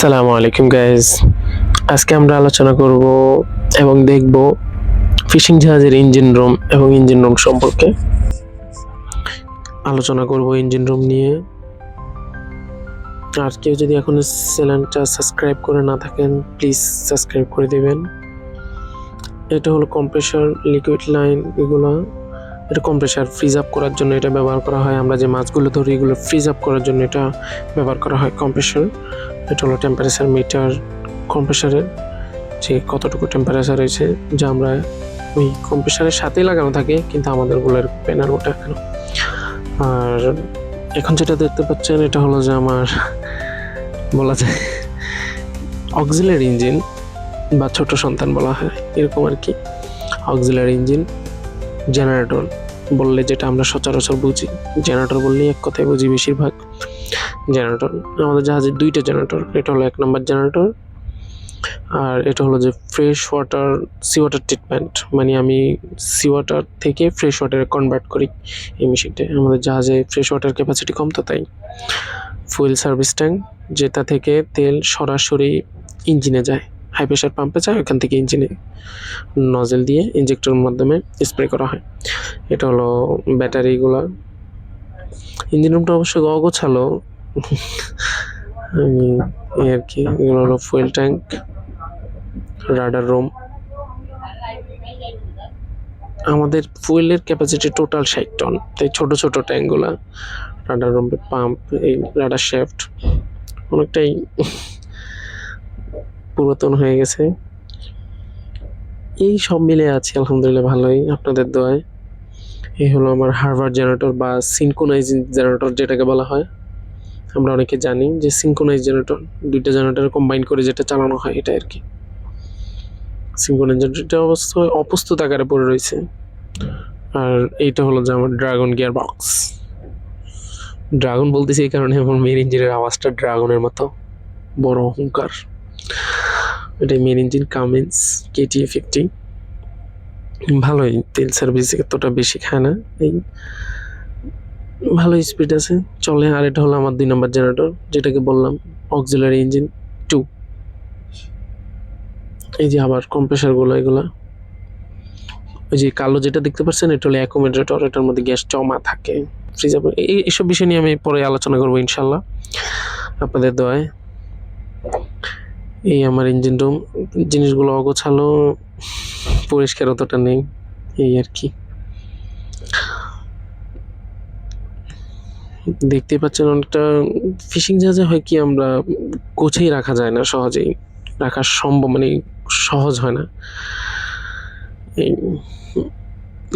আসসালামু আলাইকুম গাইজ আজকে আমরা আলোচনা করব এবং দেখব ফিশিং জাহাজের ইঞ্জিন রুম এবং ইঞ্জিন রুম সম্পর্কে। আলোচনা করব ইঞ্জিন রুম নিয়ে। আর কেউ যদি এখনও চ্যানেলটা সাবস্ক্রাইব করে না থাকেন প্লিজ সাবস্ক্রাইব করে দেবেন। এটা হলো কম্প্রেসার লিকুইড লাইন এগুলো। এটা কম্প্রেসার ফ্রিজ আপ করার জন্য এটা ব্যবহার করা হয়। আমরা যে মাছগুলো ধরি, এগুলো ফ্রিজ আপ করার জন্য এটা ব্যবহার করা হয়। কম্প্রেসার এটা হলো টেম্পারেচার মিটার কম্প্রেসারের যে কতটুকু টেম্পারেচার রয়েছে, যা আমরা ওই কম্প্রেসারের সাথেই লাগানো থাকে, কিন্তু আমাদেরগুলোর প্যানার ওটা কেন? আর এখন যেটা দেখতে পাচ্ছেন, এটা হলো যে আমার বলা যায় অক্সিলারি ইঞ্জিন বা ছোট সন্তান বলা হয়, এরকম আর কি। অক্সিলারি ইঞ্জিন জেনারেটর বললে যেটা আমরা সচরাচর বুঝি, জেনারেটর বললেই এক কথায় বুঝি বেশিরভাগ। জেনারেটর, আমাদের জাহাজের দুইটা জেনারেটর, এটা হলো এক নম্বর জেনারেটর, আর এটা হলো যে fresh water sea water treatment মানে আমি সি ওয়াটার থেকে ফ্রেশ ওয়াটারে কনভার্ট করি এই মেশিনটা আমাদের জাহাজে ফ্রেশ ওয়াটার ক্যাপাসিটি কম তো তাই। ফুয়েল সার্ভিস ট্যাঙ্ক যেটা থেকে তেল সরাসরি ইঞ্জিনে যায়। হাই প্রেশার পাম্পে যায়, ওখান থেকে ইঞ্জিনে নজেল দিয়ে ইঞ্জেক্টরের মাধ্যমে স্প্রে করা হয়। এটা হলো ব্যাটারিগুলো ইঞ্জিন রুমটা অবশ্য অগোছালো। আমি এই আর কি, এগুলো হলো ফুয়েল ট্যাঙ্ক রাডার রুম আমাদের ফুয়েলের ক্যাপাসিটি টোটাল ষাট টন তাই ছোট ছোট ট্যাঙ্কগুলা রাডার রুম পাম্প এই রাডার শেফট অনেকটাই পুরাতন হয়ে গেছে। এই সব মিলে আছি, আলহামদুলিল্লাহ, ভালোই। আপনাদের দোয়ায়। এই হলো আমার হার্ভার জেনারেটর বা সিনকোনাইজিং জেনারেটর যেটাকে বলা হয়। আমরা অনেকে জানি যে সিনকোনাইজ জেনারেটর দুইটা জেনারেটর কম্বাইন করে যেটা চালানো হয় এটা আর কি। সিনকোনাইজ জেনারেটরটা অবশ্য অপ্রস্তুত আকারে পড়ে রয়েছে। আর এইটা হলো যে আমার ড্রাগন গিয়ার বক্স ড্রাগন বলতেছি এই কারণে আমার মেন ইঞ্জিনের আওয়াজটা ড্রাগনের মতো, বড় অহংকার। এটা main engine Cummins KTA fifty ভালোই, তেল সার্ভিস এতটা বেশি খায় না। এই ভালো স্পিড আছে। চলে আর এটা হলো আমার দুই নম্বর জেনারেটর যেটাকে বললাম অক্সিলারি ইঞ্জিন টু এই যে আবার কম্প্রেসারগুলো এগুলা। ওই যে কালো যেটা দেখতে পাচ্ছেন, এটা হলো অ্যাকোমোডেটর এটার মধ্যে গ্যাস জমা থাকে। ফ্রিজ এই এইসব বিষয় নিয়ে আমি পরে আলোচনা করব ইনশাল্লাহ আপনাদের দোয়ায়। এই আমার ইঞ্জিন রুম জিনিসগুলো অগোছালো, পরিষ্কার অতটা নেই, এই আর কি। দেখতে পাচ্ছেন অনেকটা ফিশিং জাহাজে হয় কি আমরা গোছেই রাখা যায় না সহজেই, রাখা সম্ভব মানে সহজ হয় না। এই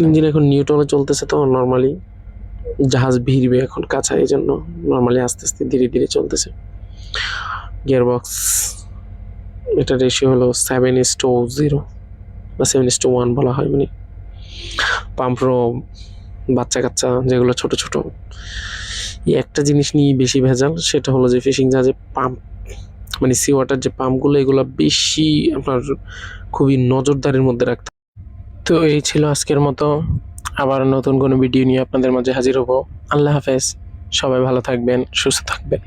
ইঞ্জিন এখন নিউটনে চলতেছে তো নর্মালি জাহাজ ভিড়বে এখন কাছা এই জন্য নর্মালি আস্তে আস্তে ধীরে ধীরে চলতেছে। গিয়ারবক্স এটা রেশিও হলো সেভেন ইস টু জিরো বা সেভেন ইস টু ওয়ান বলা হয় মানে পাম্পরো বাচ্চা কাচ্চা যেগুলো ছোট ছোট। একটা জিনিস নিয়ে বেশি ভেজাল, সেটা হলো যে ফিশিং জাহাজে পাম্প মানে সি ওয়াটার যে পাম্পগুলো এগুলো বেশি আপনার খুবই নজরদারির মধ্যে রাখতে তো এই ছিল আজকের মতো। আবার নতুন কোনো ভিডিও নিয়ে আপনাদের মাঝে হাজির হব। আল্লাহ হাফেজ। সবাই ভালো থাকবেন, সুস্থ থাকবেন।